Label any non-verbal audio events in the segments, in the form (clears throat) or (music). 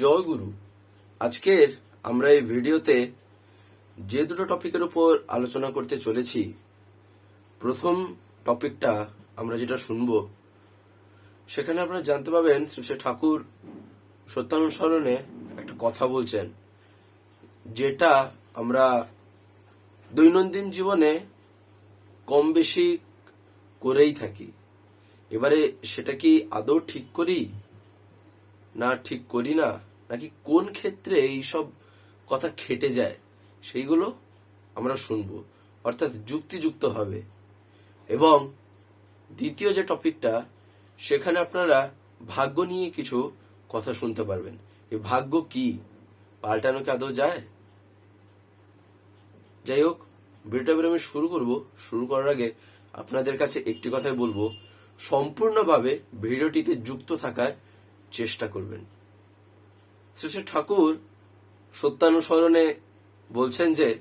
জয় গুরু। আজকের আমরা এই ভিডিওতে যে দুটো টপিকের উপর আলোচনা করতে চলেছি, প্রথম টপিকটা আমরা যেটা শুনব, সেখানে আপনারা জানতে পাবেন শ্রী ঠাকুর সত্যানুসরণে একটা কথা বলছেন, যেটা আমরা দৈনন্দিন জীবনে কম বেশি করেই থাকি। এবারে সেটা কি আদৌ ঠিক করি না ঠিক করি না? নাকি কোন ক্ষেত্রে এইসব কথা খেটে যায়, সেইগুলো আমরা শুনব। অর্থাৎ যুক্তিযুক্ত হবে এবং দ্বিতীয় যে টপিকটা, সেখানে আপনারা ভাগ্য নিয়ে কিছু কথা শুনতে পারবেন। এই ভাগ্য কি? পাল্টানো কি আদৌ যায়? যাই হোক, ভিডিওটা আমি শুরু করব। শুরু করার আগে আপনাদের কাছে একটি কথাই বলব। সম্পূর্ণভাবে ভিডিওটিতে যুক্ত থাকার চেষ্টা করবেন। শ্রী শ্রী ঠাকুর সত্যানুসরণে বলছেন যে,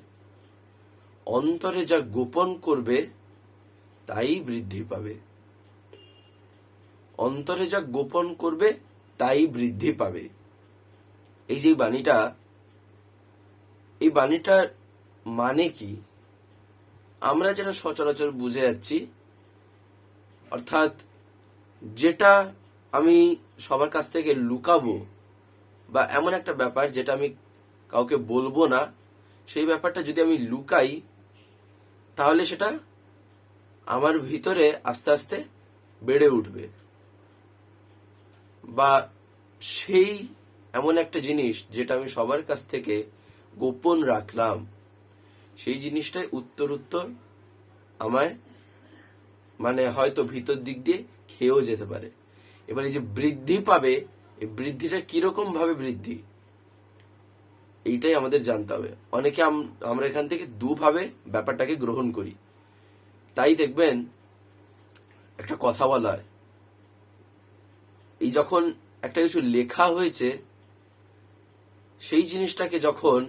অন্তরে যা গোপন করবে, তাই বৃদ্ধি পাবে। অন্তরে যা গোপন করবে, তাই বৃদ্ধি পাবে। এই যে বাণীটা, এই বাণীটার মানে কি? আমরা যেটা সচরাচর বুঝে যাচ্ছি, অর্থাৎ যেটা আমি সবার কাছ থেকে লুকাবো বা এমন একটা ব্যাপার যেটা আমি কাউকে বলব না, সেই ব্যাপারটা যদি আমি লুকাই, তাহলে সেটা আমার ভিতরে আস্তে আস্তে বেড়ে উঠবে। বা সেই এমন একটা জিনিস যেটা আমি সবার কাছ থেকে গোপন রাখলাম, সেই জিনিসটাই উত্তর উত্তর আমায় মানে হয়তো ভিতর দিক দিয়ে খেয়েও যেতে পারে। এবার এই যে বৃদ্ধি পাবে এই বৃদ্ধিটা কীরকম ভাবে বৃদ্ধি? এইটাই আমাদের জানতে হবে। অনেকে আম- আমরা এখান থেকে দুভাবে ব্যাপারটাকে গ্রহণ করি। তাই দেখবেন, একটা কথা বলা হয়। এই যখন একটা কিছু লেখা হয়েছে, সেই জিনিসটাকে যখন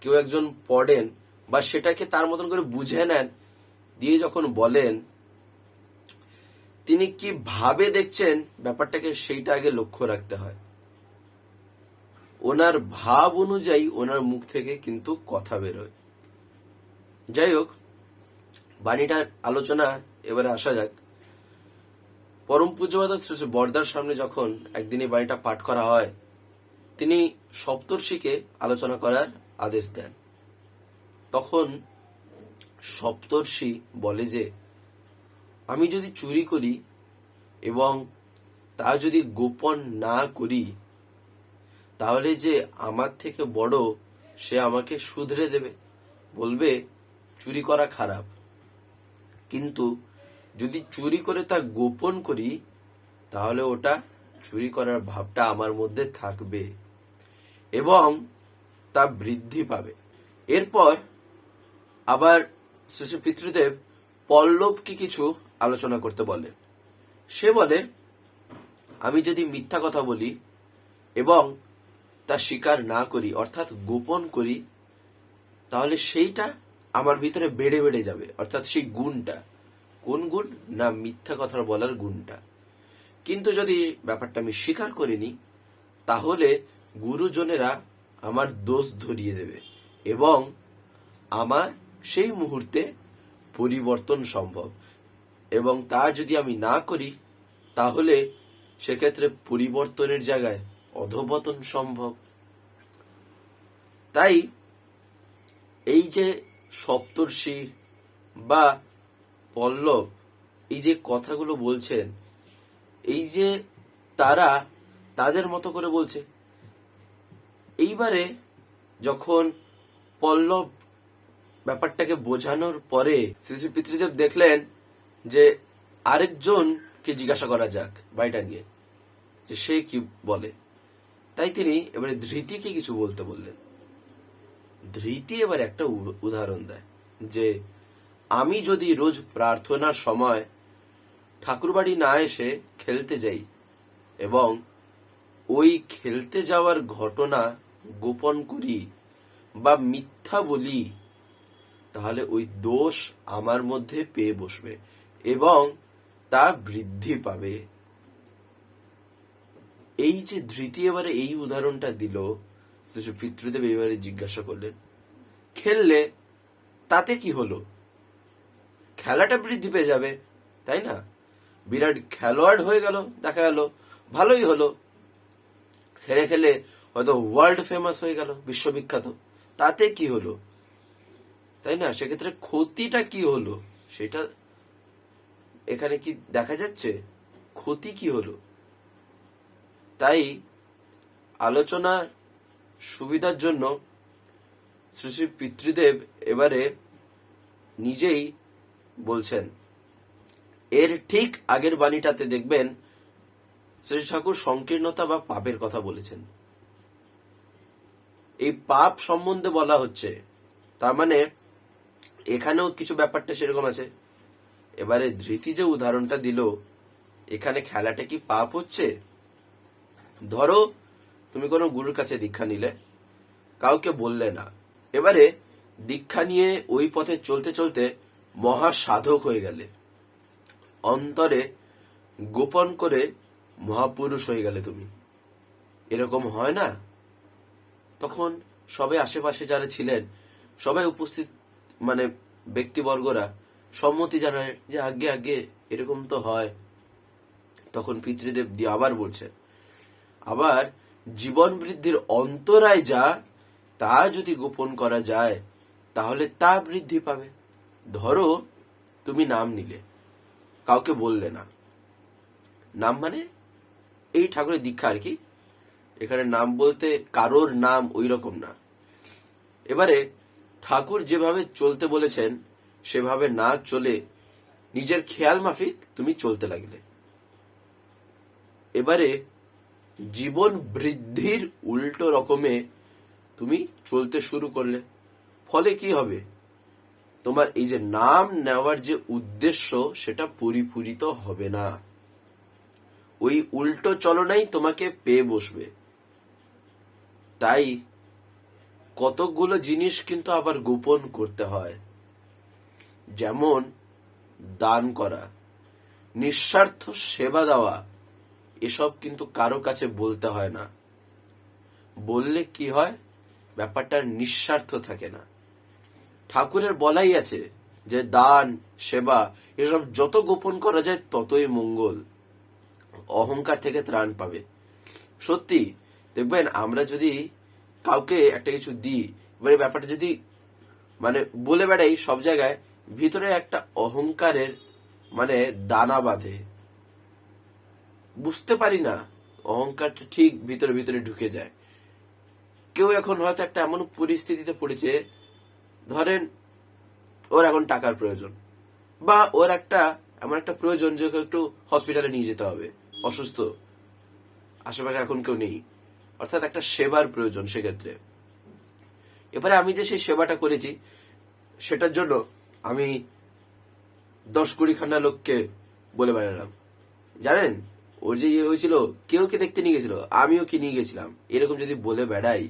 কেউ একজন পড়েন বা সেটাকে তার মতন করে বুঝে নেন, দিয়ে যখন বলেন তিনি কি ভাবে দেখছেন? ব্যাপারটাকে সেইটা আগে লক্ষ্য রাখতে হয়। ওনার ভাব অনুযায়ী ওনার মুখ থেকে কিন্তু কথা বেরোয়। যাই হোক, বাণীটার আলোচনা এবারে আসা যাক। পরম পূজ্যবাদ শ্রী বর্দার সামনে যখন একদিন এই বাণীটা পাঠ করা হয়, তিনি সপ্তর্ষিকে আলোচনা করার আদেশ দেন। তখন সপ্তর্ষি বলে যে আমি যদি চুরি করি এবং তা যদি গোপন না করি, তাহলে যে আমার থেকে বড় সে আমাকে শুধরে দেবে, বলবে, চুরি করা খারাপ। কিন্তু যদি চুরি করে তা গোপন করি, তাহলে ওটা চুরি করার ভাবটা আমার মধ্যে থাকবে এবং তা বৃদ্ধি পাবে। এরপর আবার শিশু পিতৃদেব পল্লবকে কিছু আলোচনা করতে বলে। সে বলে, আমি যদি মিথ্যা কথা বলি এবং তা স্বীকার না করি, অর্থাৎ গোপন করি, তাহলে সেইটা আমার ভিতরে বেড়ে বেড়ে যাবে। অর্থাৎ সেই গুণটা। কোন গুণ? না, মিথ্যা কথা বলার গুণটা। কিন্তু যদি ব্যাপারটা আমি স্বীকার করিনি তাহলে গুরুজনেরা আমার দোষ ধরিয়ে দেবে এবং আমার সেই মুহূর্তে পরিবর্তন সম্ভব। এবং তা যদি আমি না করি, তাহলে সেক্ষেত্রে পরিবর্তনের জায়গায় অধপতন সম্ভব। তাই এই যে সপ্তর্ষি বা পল্লব এই যে কথাগুলো বলছেন, এই যে তারা তাদের মতো করে বলছে, এইবারে যখন পল্লব ব্যাপারটাকে বোঝানোর পরে শ্রী শ্রী পিতৃদেব দেখলেন যে আরেকজনকে জিজ্ঞাসা করা যাক বাড়িটা নিয়ে, যে সে কি বলে। তাই তিনি এবারে ধৃতিকে কিছু বলতে বললেন। ধৃতি এবার একটা উদাহরণ দেয়, যে আমি যদি রোজ প্রার্থনার সময় ঠাকুরবাড়ি না এসে খেলতে যাই এবং ওই খেলতে যাওয়ার ঘটনা গোপন করি বা মিথ্যা বলি, তাহলে ওই দোষ আমার মধ্যে পেয়ে বসবে। এবং তা বৃদ্ধি পাবে। এই যে ধৃতি এবারে এই উদাহরণটা দিল পিতৃদেব এবারে জিজ্ঞাসা করলেন, খেললে তাতে কি হলো? খেলাটা বৃদ্ধি পেয়ে যাবে, তাই না? বিরাট খেলোয়াড় হয়ে গেল, দেখা গেল, ভালোই হলো। খেলে খেলে হয়তো ওয়ার্ল্ড ফেমাস হয়ে গেল, বিশ্ববিখ্যাত। তাতে কি হলো? তাই না? সেক্ষেত্রে ক্ষতিটা কি হলো? সেটা এখানে কি দেখা যাচ্ছে? ক্ষতি কি হলো? তাই আলোচনার সুবিধার জন্য শ্রী শ্রী পিতৃদেব এবারে নিজেই বলছেন, এর ঠিক আগের বাণীটাতে দেখবেন শ্রী ঠাকুর সংকীর্ণতা বা পাপের কথা বলেছেন। এই পাপ সম্বন্ধে বলা হচ্ছে, তার মানে এখানেও কিছু ব্যাপারটা সেরকম আছে। এবারে ধৃতি যে উদাহরণটা দিল, এখানে খেলাটা কি পাপ হচ্ছে? ধরো, তুমি কোনো গুরুর কাছে দীক্ষা নিলে, কাউকে বললে না। এবারে দীক্ষা নিয়ে ওই পথে চলতে চলতে মহা সাধক হয়ে গেলে, অন্তরে গোপন করে মহাপুরুষ হয়ে গেলে তুমি। এরকম হয় না? তখন সবাই আশেপাশে যারা ছিলেন, সবাই উপস্থিত মানে ব্যক্তিবর্গরা সম্মতি জানায় যে, আগে আগে এরকম তো হয়। তখন পিতৃদেব দিয়ে আবার বলছেন, আবার জীবন বৃদ্ধির অন্তরায় যা, তা যদি গোপন করা যায়, তাহলে তা বৃদ্ধি পাবে। ধরো, তুমি নাম নিলে, কাউকে বললে না। নাম মানে? এই ঠাকুরের দীক্ষা আর কি। এখানে নাম বলতে কারোর নাম ওই রকম না। এবারে ঠাকুর যেভাবে চলতে বলেছেন সেভাবে না চলে নিজের খেয়াল মাফিক তুমি চলতে লাগলে। এবারে জীবন বৃদ্ধির উল্টো রকমে তুমি চলতে শুরু করলে। ফলে কি হবে? তোমার এই যে নাম নেওয়ার যে উদ্দেশ্য, সেটা পরিপূরিত হবে না। ওই উল্টো চলনাই তোমাকে পেয়ে বসবে। তাই কতকগুলো জিনিস কিন্তু আবার গোপন করতে হয়। যেমন দান করা, নিঃস্বার্থ সেবা দেওয়া, এসব কিন্তু কারও কাছে বলতে হয় না। বললে কি হয়? ব্যাপারটা নিঃস্বার্থ থাকে না। ঠাকুরের বলাই আছে যে দান, সেবা, এসব যত গোপন করা যায় ততই মঙ্গল। অহংকার থেকে ত্রাণ পাবে। সত্যি, দেখবেন আমরা যদি কাউকে একটা কিছু দিই, এবারে ব্যাপারটা যদি মানে বলে বেড়াই সব জায়গায় ভিতরে একটা অহংকারের মানে দানা বাঁধে। বুঝতে পারি না, অহংকারটা ঠিক ভিতরে ভিতরে ঢুকে যায়। কেউ এখন হয়তো একটা এমন পরিস্থিতিতে পড়েছে, ধরেন ওর এখন টাকার প্রয়োজন, বা ওর একটা এমন একটা প্রয়োজন যে একটু হসপিটালে নিয়ে যেতে হবে, অসুস্থ, আশেপাশে এখন কেউ নেই, অর্থাৎ একটা সেবার প্রয়োজন সেক্ষেত্রে। এবারে আমি যে সেই সেবাটা করেছি, সেটার জন্য আমি দশ কুড়ি খান্না লোককে বলে বেড়ালাম। জানেন, ওর যে ইয়ে হয়েছিল, কেউ কে দেখতে নিয়ে গেছিল, আমিও কি নিয়ে গেছিলাম। এরকম যদি বলে বেড়াই,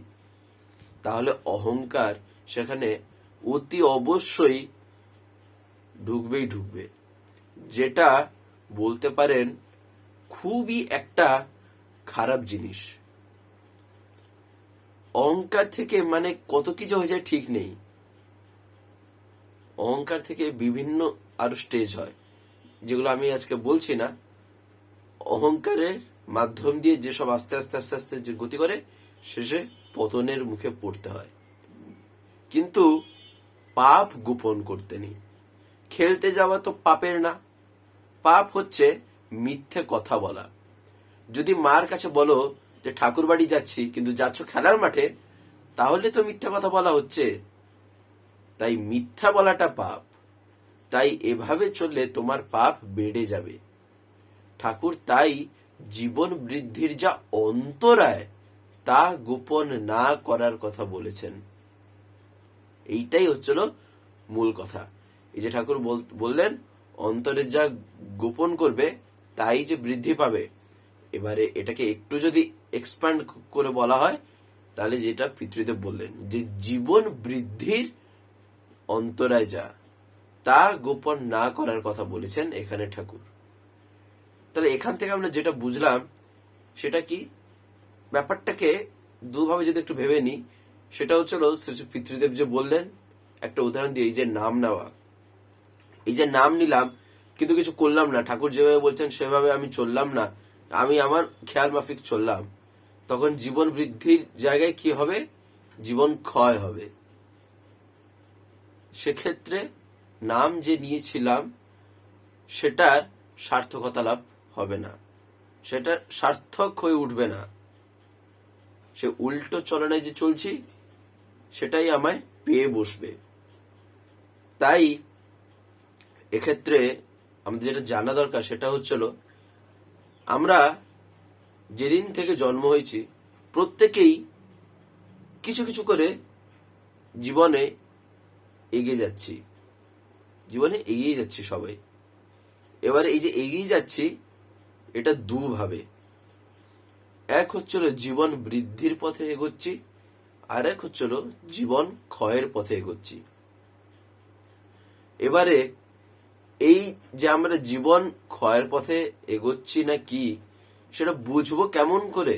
তাহলে অহংকার সেখানে অতি অবশ্যই ঢুকবেই ঢুকবে। যেটা বলতে পারেন খুবই একটা খারাপ জিনিস। অহংকার থেকে মানে কত কিছু হয়ে যায় ঠিক নেই। অহংকার থেকে বিভিন্ন আরও স্টেজ হয়। যেগুলো আমি আজকে বলছি না, অহংকারের মাধ্যম দিয়ে যেসব আস্তে আস্তে আস্তে আস্তে যে গতি করে, শেষে পতনের মুখে পড়তে হয়। কিন্তু পাপ গোপন করতে নেই। খেলতে যাওয়া তো পাপের না। পাপ হচ্ছে মিথ্যে কথা বলা। যদি মার কাছে বলো যে ঠাকুর বাড়ি যাচ্ছি, কিন্তু যাচ্ছ খেলার মাঠে, তাহলে তো মিথ্যে কথা বলা হচ্ছে। তাই মিথ্যা বলাটা পাপ। তাই এভাবে চললে তোমার পাপ বেড়ে যাবে। ঠাকুর তাই জীবন বৃদ্ধির যা অন্তরায়, তা গোপন না করার কথা বলেছেন। এইটাই হচ্ছিল মূল কথা। এই যে ঠাকুর বল- বললেন, অন্তরে যা গোপন করবে, তাই যে বৃদ্ধি পাবে। এবারে এটাকে একটু যদি এক্সপ্যান্ড করে বলা হয়, তাহলে যেটা পিতৃদেব বললেন, যে জীবন বৃদ্ধির অন্তরায় যা, তা গোপন না করার কথা বলেছেন এখানে ঠাকুর। তাহলে এখান থেকে আমরা যেটা বুঝলাম, সেটা কি? ব্যাপারটাকে দুভাবে যদি একটু ভেবে নিই, সেটা হচ্ছিল শ্রী শ্রী পিতৃদেব যে বললেন, একটা উদাহরণ দিয়ে এই যে নাম নেওয়া। এই যে নাম নিলাম, কিন্তু কিছু করলাম না। ঠাকুর যেভাবে বলছেন, সেভাবে আমি চললাম না। আমি আমার খেয়াল মাফিক চললাম। তখন জীবন বৃদ্ধির জায়গায় কি হবে? জীবন ক্ষয় হবে। সেক্ষেত্রে নাম যে নিয়েছিলাম, সেটার সার্থকতা লাভ হবে না। সেটা সার্থক হয়ে উঠবে না। সে উল্টো চলনায় যে চলছি, সেটাই আমায় পেয়ে বসবে। তাই এক্ষেত্রে আমাদের যেটা জানা দরকার, সেটা হচ্ছিল আমরা যেদিন থেকে জন্ম হয়েছি, প্রত্যেকেই কিছু কিছু করে জীবনে এগিয়ে যাচ্ছি। জীবনে এগিয়ে যাচ্ছি সবাই। এবারে এই যে এগিয়ে যাচ্ছি, এটা দুভাবে। এক হচ্ছিল জীবন বৃদ্ধির পথে এগোচ্ছি, আর এক হচ্ছিল জীবন ক্ষয়ের পথে এগোচ্ছি। এবারে এই যে আমরা জীবন ক্ষয়ের পথে এগোচ্ছি না কি, সেটা বুঝব কেমন করে?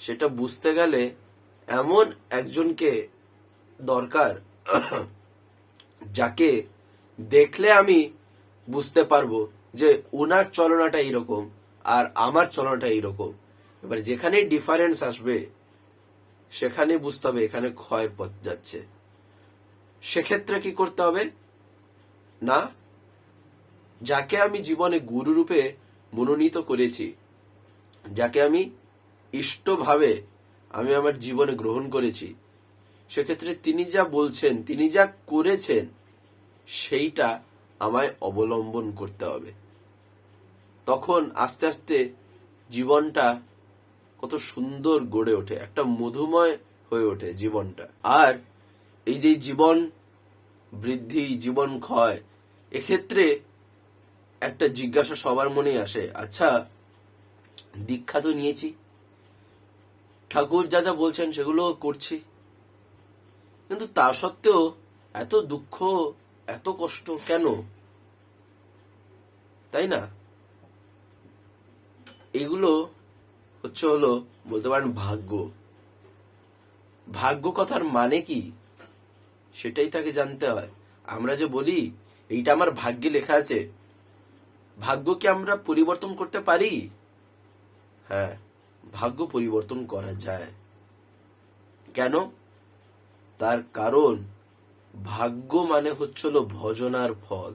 সেটা বুঝতে গেলে এমন একজনকে দরকার। যাকে দেখলে আমি বুঝতে পারব যে ওনার চলনাটা এইরকম আর আমার চলনাটা এইরকম। এবার যেখানে ডিফারেন্স আসবে, সেখানে বুঝতে হবে এখানে ক্ষয় পথ যাচ্ছে। সেক্ষেত্রে কি করতে হবে? না, যাকে আমি জীবনে গুরু রূপে মনোনীত করেছি, যাকে আমি ইষ্টভাবে আমি আমার জীবনে গ্রহণ করেছি সেক্ষেত্রে তিনি যা বলছেন, তিনি যা করেছেন, সেইটা আমায় অবলম্বন করতে হবে। তখন আস্তে আস্তে জীবনটা কত সুন্দর গড়ে ওঠে, একটা মধুময় হয়ে ওঠে জীবনটা। আর এই যে জীবন বৃদ্ধি, জীবন ক্ষয়, এক্ষেত্রে একটা জিজ্ঞাসা সবার মনেই আসে আচ্ছা দীক্ষা তো নিয়েছি, ঠাকুর যা যা বলছেন সেগুলো করছি। কিন্তু তা সত্ত্বেও এত দুঃখ, এত কষ্ট কেন? তাই না? এগুলো হচ্ছে হলো বলতে পারেন ভাগ্য। ভাগ্য কথার মানে কি? সেটাই তাকে জানতে হয়। আমরা যে বলি, এইটা আমার ভাগ্যে লেখা আছে। ভাগ্য কি আমরা পরিবর্তন করতে পারি? হ্যাঁ ভাগ্য পরিবর্তন করা যায়। কেন? তার কারণ ভাগ্য মানে হচ্ছিল ভজনার ফল।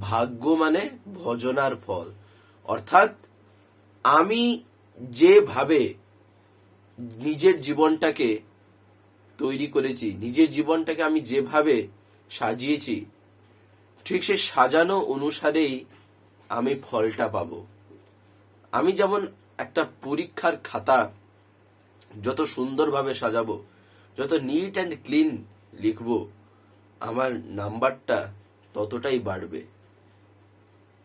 ভাগ্য মানে ভজনার ফল। অর্থাৎ আমি যেভাবে নিজের জীবনটাকে তৈরি করেছি, নিজের জীবনটাকে আমি যেভাবে সাজিয়েছি, ঠিক সে সাজানো অনুসারেই আমি ফলটা পাব। আমি যেমন একটা পরীক্ষার খাতা যত সুন্দরভাবে সাজাবো যত নিট অ্যান্ড ক্লিন লিখব, আমার নাম্বারটা ততটাই বাড়বে।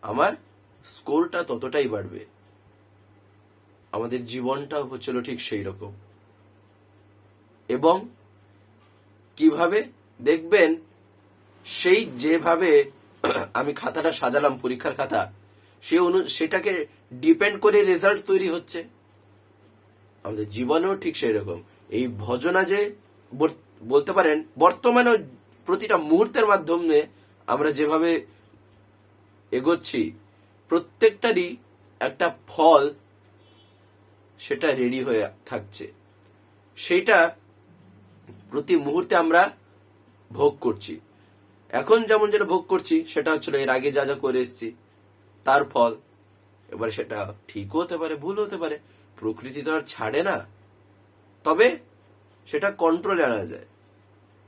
আমার স্কোরটা ততটাই বাড়বে। আমাদের জীবনটা হচ্ছিল ঠিক সেই রকম। এবং কীভাবে দেখবেন, সেই যেভাবে আমি খাতাটা সাজালাম, পরীক্ষার খাতা, সে অনু, সেটাকে ডিপেন্ড করে রেজাল্ট তৈরি হচ্ছে। আমাদের জীবনেও ঠিক সেই রকম। এই ভজনা যে বলতে পারেন, বর্তমানে প্রতিটা মুহূর্তের মাধ্যমে আমরা যেভাবে এগোচ্ছি, প্রত্যেকটারই একটা ফল সেটা রেডি হয়ে থাকছে। সেইটা প্রতি মুহূর্তে আমরা ভোগ করছি। এখন যেমন যেটা ভোগ করছি, সেটা হচ্ছিল এর আগে যা যা করে এসেছি, তার ফল। এবার সেটা ঠিকও হতে পারে ভুল হতে পারে, প্রকৃতি তো আর ছাড়ে না। তবে সেটা কন্ট্রোলে আনা যায়।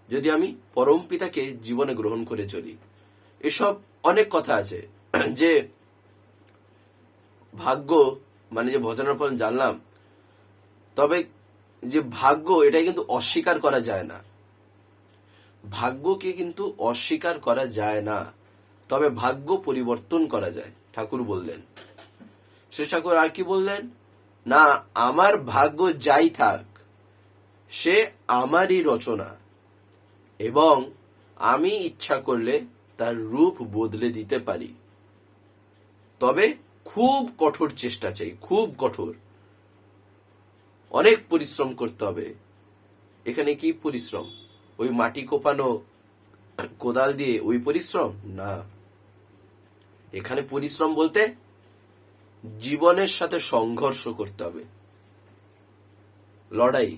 যদি আমি পরম পিতাকে জীবনে গ্রহণ করে চলি। এসব অনেক কথা আছে। (clears throat) যে ভাগ্য মানে যে ভজনের ফল জানলাম, তবে যে ভাগ্য, এটাই কিন্তু অস্বীকার করা যায় না। ভাগ্যকে কিন্তু অস্বীকার করা যায় না। তবে ভাগ্য পরিবর্তন করা যায়, ঠাকুর বললেন। শ্রী ঠাকুর আর কি বললেন? না, আমার ভাগ্য যাই থাক সে আমারই রচনা। এবং আমি ইচ্ছা করলে তার রূপ বদলে দিতে পারি। তবে খুব কঠোর চেষ্টা চাই, খুব কঠোর। অনেক পরিশ্রম করতে হবে। এখানে কি পরিশ্রম? ওই মাটি কোপানো কোদাল দিয়ে ওই পরিশ্রম? না। এখানে পরিশ্রম বলতে জীবনের সাথে সংঘর্ষ করতে হবে। লড়াই।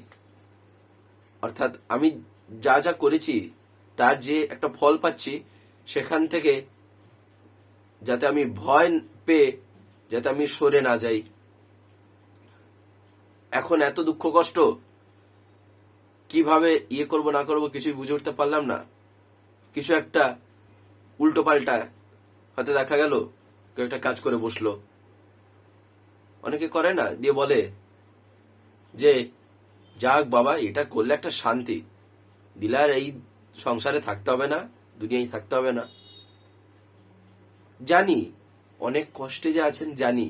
অর্থাৎ আমি যা যা করেছি, তার যে একটা ফল পাচ্ছি, সেখান থেকে যাতে আমি ভয় পেয়ে, যাতে আমি সরে না যাই। এখন এত দুঃখ কষ্ট, কীভাবে ইয়ে করব, না করব কিছুই বুঝে উঠতে পারলাম না। কিছু একটা উল্টো পাল্টা হয়তো দেখা গেল, কেউ একটা কাজ করে বসল। অনেকে করে না, দিয়ে বলে যে যাক বাবা, এটা করলে একটা শান্তি। দিলে আর এই সংসারে থাকতে হবে না, দুনিয়ায় থাকতে হবে না। জানি, অনেক কষ্টে যে আছেন, জানি।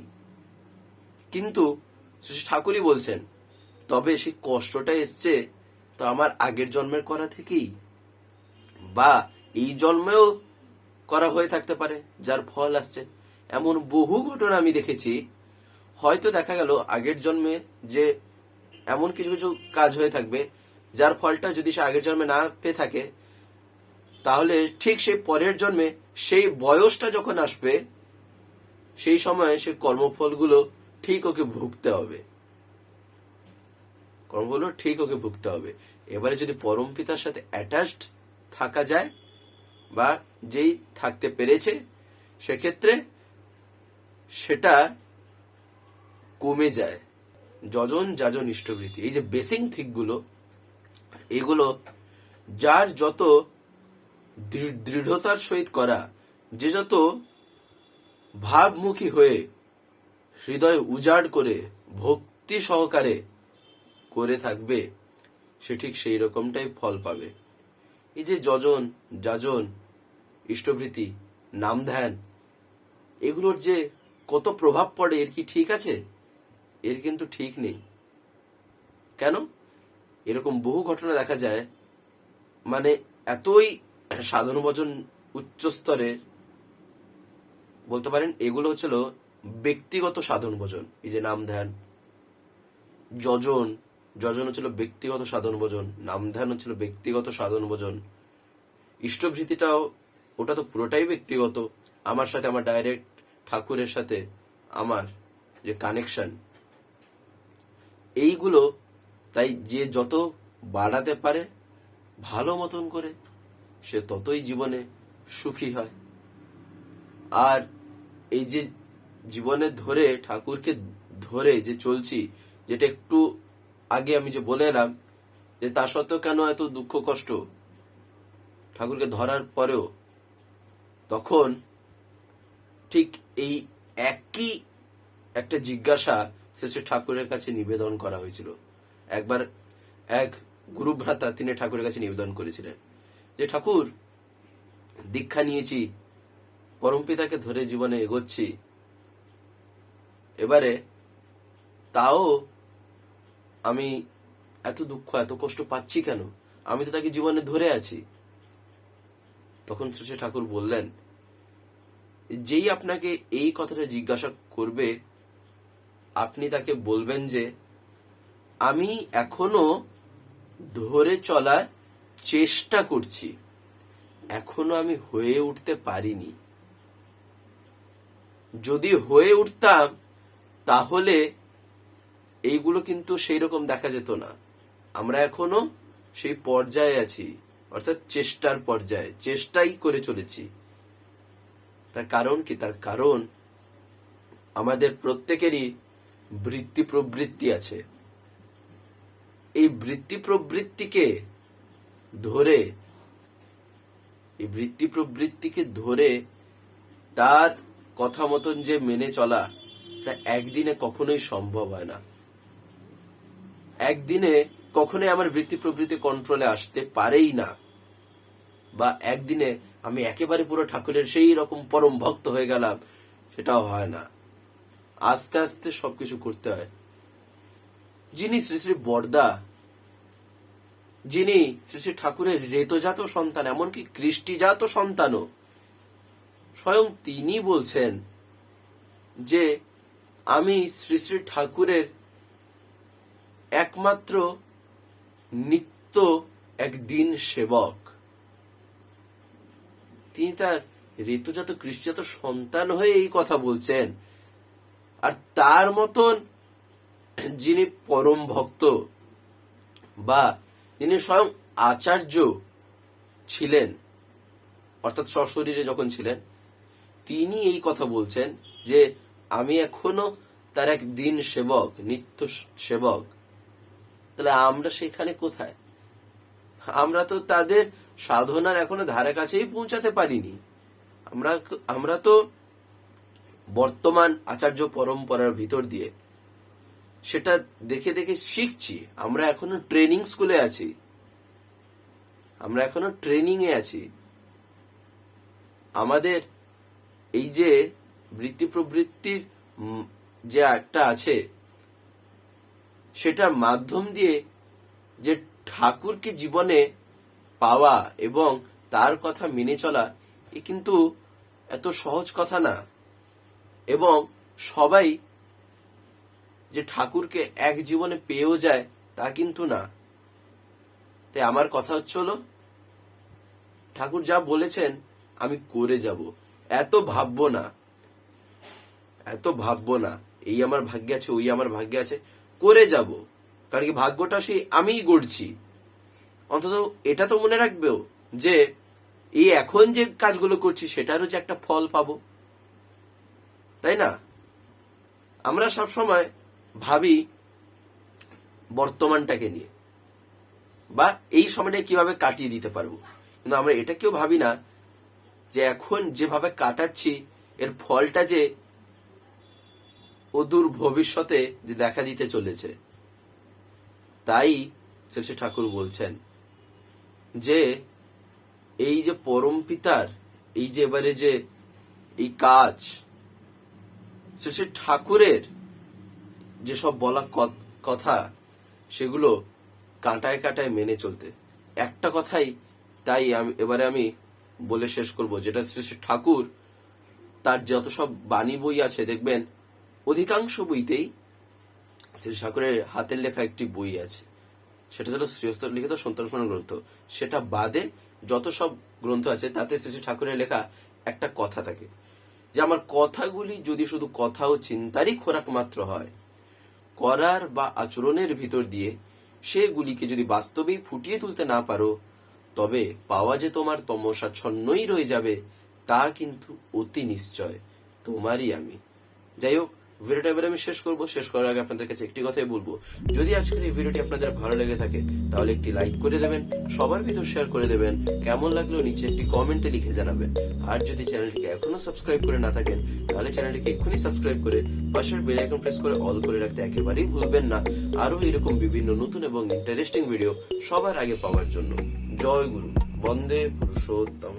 কিন্তু শ্রী ঠাকুরই বলছেন, তবে সেই কষ্টটা এসছে তো আমার আগের জন্মের করা থেকেই। বা এই জন্মেও করা হয়ে থাকতে পারে, যার ফল আসছে। এমন বহু ঘটনা আমি দেখেছি। হয়তো দেখা গেল আগের জন্মে যে এমন কিছু কিছু কাজ হয়ে থাকবে, যার ফলটা যদি সে আগের জন্মে না পেয়ে থাকে, তাহলে ঠিক সেই পরের জন্মে সেই বয়সটা যখন আসবে, সেই সময় সে কর্মফলগুলো ঠিক ওকে ভুগতে হবে। কর্মগুলো ঠিক ওকে ভুগতে হবে। এবারে যদি পরম পিতার সাথে অ্যাটাচড থাকা যায়, বা যেই থাকতে পেরেছে, সেক্ষেত্রে সেটা কমে যায়। যজন যাজন ইষ্টবৃত্তি। এই যে বেসিং থিকগুলো, এগুলো যার যত দৃঢ়- দৃঢ়তার সহিত করা, যে যত ভাবমুখী হয়ে হৃদয় উজাড় করে, ভক্তি সহকারে করে থাকবে, সে ঠিক সেই রকমটাই ফল পাবে। এই যে যজন যাজন ইষ্টভৃতি নাম ধ্যান, এগুলোর যে কত প্রভাব পড়ে, এর কি ঠিক আছে? এর কিন্তু ঠিক নেই। কেন? এরকম বহু ঘটনা দেখা যায় মানে এতই সাধন ভজন উচ্চ স্তরের, বলতে পারেন এগুলো হচ্ছিল ব্যক্তিগত সাধন ভজন এই যে নাম ধ্যান যজন যজন হচ্ছিল ব্যক্তিগত সাধন ভজন নাম ধ্যান হচ্ছিল ব্যক্তিগত সাধন ভজন ইষ্টভৃতিটাও, ওটা তো পুরোটাই ব্যক্তিগত, আমার সাথে আমার ডাইরেক্ট ঠাকুরের সাথে আমার যে কানেকশন এইগুলো, তাই যে যত বাড়াতে পারে, ভালো মতন করে, সে ততই জীবনে সুখী হয়। আর এই যে জীবনে ধরে, ঠাকুরকে ধরে যে চলছি, যেটা একটু আগে আমি যে বলে এলাম, যে তা সত্ত্বেও কেন এত দুঃখ কষ্ট? ঠাকুরকে ধরার পরেও, তখন ঠিক এই একই একটা জিজ্ঞাসা শ্রী শ্রী ঠাকুরের কাছে নিবেদন করা হয়েছিল। একবার এক গুরুভ্রাতা তিনি ঠাকুরের কাছে নিবেদন করেছিলেন যে, ঠাকুর, দীক্ষা নিয়েছি, পরমপিতাকে ধরে জীবনে এগোচ্ছি। এবারে তাও আমি এত দুঃখ, এত কষ্ট পাচ্ছি কেন? আমি তো তাকে জীবনে ধরে আছি। তখন শ্রী ঠাকুর বললেন, যেই আপনাকে এই কথাটা জিজ্ঞাসা করবে আপনি তাকে বলবেন যে, আমি এখনও ধরে চলার চেষ্টা করছি। এখনও আমি হয়ে উঠতে পারিনি। যদি হয়ে উঠতাম, তাহলে এইগুলো কিন্তু সেই রকম দেখা যেত না। আমরা এখনও সেই পর্যায়ে আছি, অর্থাৎ চেষ্টার পর্যায়ে, চেষ্টাই করে চলেছি। তার কারণ কি? তার কারণ আমাদের প্রত্যেকেরই বৃত্তি প্রবৃত্তি আছে। এই বৃত্তি প্রবৃত্তিকে ধরে, এই বৃত্তি প্রবৃত্তিকে ধরে তার কথা মতন যে মেনে চলা একদিনে কখনোই সম্ভব হয় না। একদিনে কখনোই আমার বৃত্তি প্রবৃত্তি কন্ট্রোলে আসতে পারেই না। বা একদিনে আমি একেবারে পুরো ঠাকুরের সেই রকম পরম ভক্ত হয়ে গেলাম, সেটাও হয় না। আস্তে আস্তে সবকিছু করতে হয়। যিনি শ্রী শ্রী বর্দা, যিনি শ্রী শ্রী ঠাকুরের রেতজাত সন্তান, এমনকি কৃষ্টিজাত সন্তানও, স্বয়ং তিনি বলছেন যে, আমি শ্রী শ্রী ঠাকুরের একমাত্র নিত্য একদিন সেবক। তিনি তার ঋতুজাত কৃষ্টিজাত সন্তান হয়ে এই কথা বলছেন। আর তার মতন যিনি পরম ভক্ত বা যিনি স্বয়ং আচার্য ছিলেন, অর্থাৎ সশরীরে যখন ছিলেন, তিনি এই কথা বলছেন যে, আমি এখনও তার এক দিন সেবক, নিত্য সেবক। তাহলে আমরা সেখানে কোথায়? আমরা তো তাদের সাধনার এখনও ধারে কাছেই পৌঁছাতে পারিনি। আমরা আমরা তো বর্তমান আচার্য পরম্পরার ভিতর দিয়ে। সেটা দেখে দেখে শিখছি। আমরা এখনও ট্রেনিং স্কুলে আছি। আমরা এখনও ট্রেনিং এ আছি। আমাদের এই যে বৃত্তি প্রবৃত্তির যে একটা আছে, সেটার মাধ্যম দিয়ে যে ঠাকুরকে জীবনে পাওয়া এবং তার কথা মেনে চলা, এ কিন্তু এত সহজ কথা না। এবং সবাই যে ঠাকুরকে এক জীবনে পেয়েও যায়, তা কিন্তু না। তাই আমার কথা হচ্ছে ঠাকুর যা বলেছেন, আমি করে যাব। এত ভাববো না। এত ভাববো না। এই আমার ভাগ্যে আছে, ওই আমার ভাগ্যে আছে। করে যাব। কারণ কি ভাগ্যটা সেই আমিই গড়ছি। অন্তত এটা তো মনে রাখবেও যে এই এখন যে কাজগুলো করছি, সেটারও যে একটা ফল পাবো। তাই না? আমরা সব সময় ভাবি বর্তমানটাকে নিয়ে। বা এই সময়টা কীভাবে কাটিয়ে দিতে পারব। কিন্তু আমরা এটা কেউ ভাবি না যে এখন যেভাবে কাটাচ্ছি, এর ফলটা যে অদূর ভবিষ্যতে যে দেখা দিতে চলেছে। তাই শ্রী ঠাকুর বলছেন যে এই যে পরম পিতার, এই যে এবারে যে এই কাজ শ্রী ঠাকুরের যেসব বলা কথা, সেগুলো কাঁটায় কাঁটায় মেনে চলতে। একটা কথাই তাই আমি এবারে আমি বলে শেষ করব, যেটা শ্রী শ্রী ঠাকুর তার যত সব বাণী বই আছে, দেখবেন অধিকাংশ বইতেই শ্রী ঠাকুরের হাতের লেখা একটি বই আছে। সেটা হলো শ্রীহস্ত লিখিত সন্তর্পণ গ্রন্থ। সেটা বাদে যত সব গ্রন্থ আছে, তাতে শ্রী ঠাকুরের লেখা একটা কথা থাকে। যে আমার কথাগুলি যদি শুধু কথা ও চিন্তারই খোরাক মাত্র হয়, করার বা আচরণের ভিতর দিয়ে সেগুলিকে যদি বাস্তবেই ফুটিয়ে তুলতে না পারো, তবে পাওয়া যে তোমার তমসাচ্ছন্নই রয়ে যাবে, তা কিন্তু অতি নিশ্চয়। তোমারই আমি। যাই হোক ভিডিওটা এবারে আমি শেষ করব। শেষ করার আগে আপনাদের কাছে একটি কথাই বলব। যদি আজকের এই ভিডিওটি আপনাদের ভালো লেগে থাকে, তাহলে একটি লাইক করে দেবেন, সবার ভিতর শেয়ার করে দেবেন, কেমন লাগল নিচে একটি কমেন্টে লিখে জানাবেন। আর যদি চ্যানেলটিকে এখনও সাবস্ক্রাইব করে না থাকেন, তাহলে চ্যানেলটিকে এক্ষুনি সাবস্ক্রাইব করে পাশের বেল আইকন প্রেস করে অল করে রাখতে একেবারেই ভুলবেন না। আরও এরকম বিভিন্ন নতুন এবং ইন্টারেস্টিং ভিডিও সবার আগে পাওয়ার জন্য। জয় গুরু। বন্দে পুরুষোত্তম।